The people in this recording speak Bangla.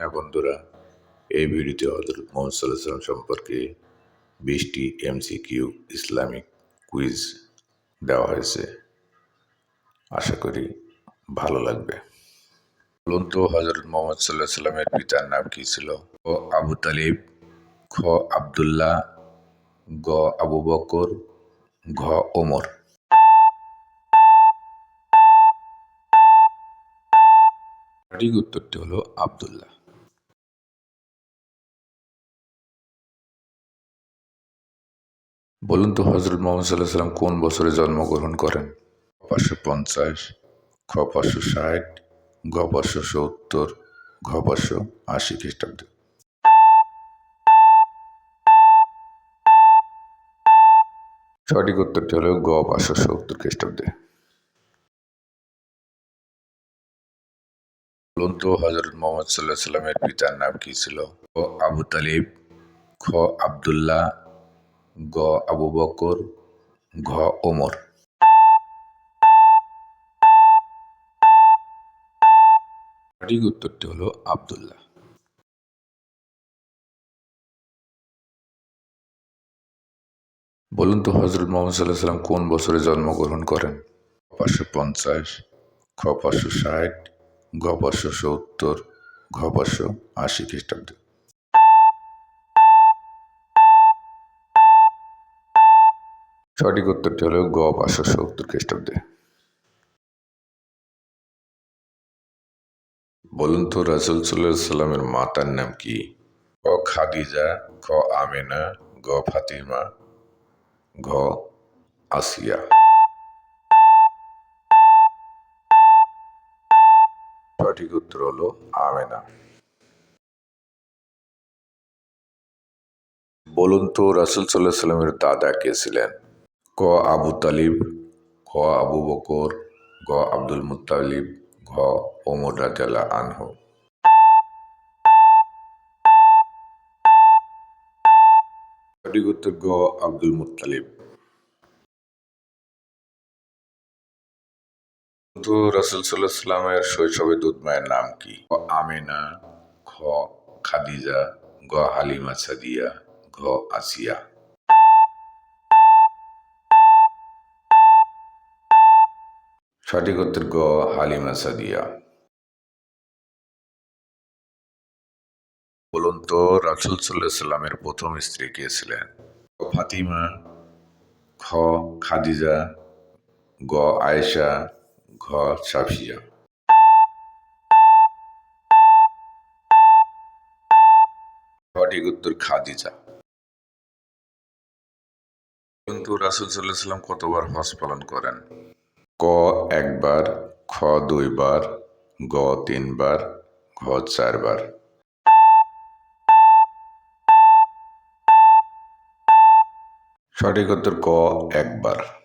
হ্যাঁ বন্ধুরা, এই ভিডিওতে হজরত মোহাম্মদ সাল্লাহ সম্পর্কে বিশটি এমসিকিউ ইসলামিক কুইজ দেওয়া হয়েছে। আশা করি ভালো লাগবে। বলুন তো হজরত মোহাম্মদ সাল্লাহ সাল্লামের পিতার নাম কি ছিল? ও আবু তালিব, খ আবদুল্লাহ, গ আবু বকর, ঘ ওমর। সঠিক উত্তরটি হলো আবদুল্লাহ। বলুন তো হজরত মোহাম্মদ সাল্লাহ সাল্লাম কোন বছরে জন্মগ্রহণ করেন? পাঁচশো পঞ্চাশ খ পাঁচশো ষাট ঘ পাঁচশো সত্তর ঘ পাঁচশো আশি খ্রিস্টাব্দে। সঠিক উত্তরটি হলো গ পাঁচশো সত্তর খ্রিস্টাব্দে। বলুন তো হজরত মোহাম্মদ সাল্লাহ সাল্লামের পিতার নাম কি ছিল? ও আবু তালিব খ আবদুল্লাহ গ আবু বকর, ঘ ওমর। সঠিক উত্তরটি হলো আবদুল্লাহ। বলুন তো হজরত মোহাম্মদ সাল্লাহ সাল্লাম কোন বছরে জন্মগ্রহণ করেন? পাঁচশো পঞ্চাশ, খ পাঁচশো ষাট ঘ পাঁচশো সত্তর, ঘ পাঁচশো আশি খ্রিস্টাব্দে। সঠিক উত্তরটি হলো গ পাঁচশো সত্তর খ্রিস্টাব্দে। বলুন তো রাসুল সাল্লামের মাতার নাম কি? ক খাদিজা খ আমেনা, গ ফাতিমা, ঘ আসিয়া। সঠিক উত্তর হলো আমেনা। বলুন তো রাসুল সাল্লাহ সাল্লামের দাদা কে ছিলেন? ক আবু তালিব খ আবু বকর, গ আব্দুল মুতালিব ঘ ওমর রাজাল্লাহ আনহু। সঠিক উত্তর গ আব্দুল মুতালিব তো রাসুল সাল্লাহ সাল্লামের শৈশবে দুধ নাম কি? ক আমেনা, খ খাদিজা, গ হালিমা সাদিয়া, ঘ আসিয়া। সঠিক উত্তর হালিমা সাদিয়া। বলুন তো, রাসুল সাল্লাহ সাল্লামের প্রথম স্ত্রী কে ছিলেন? ফাতিমা, খ, খাদিজা, গ, আয়েশা, ঘ, সাফিয়া। সঠিক উত্তর খাদিজা। কিন্তু রাসুল সাল্লাহ সাল্লাম কতবার হজ পালন করেন? ক একবার খ দুইবার গ তিনবার ঘ চারবার। সঠিক উত্তর ক একবার।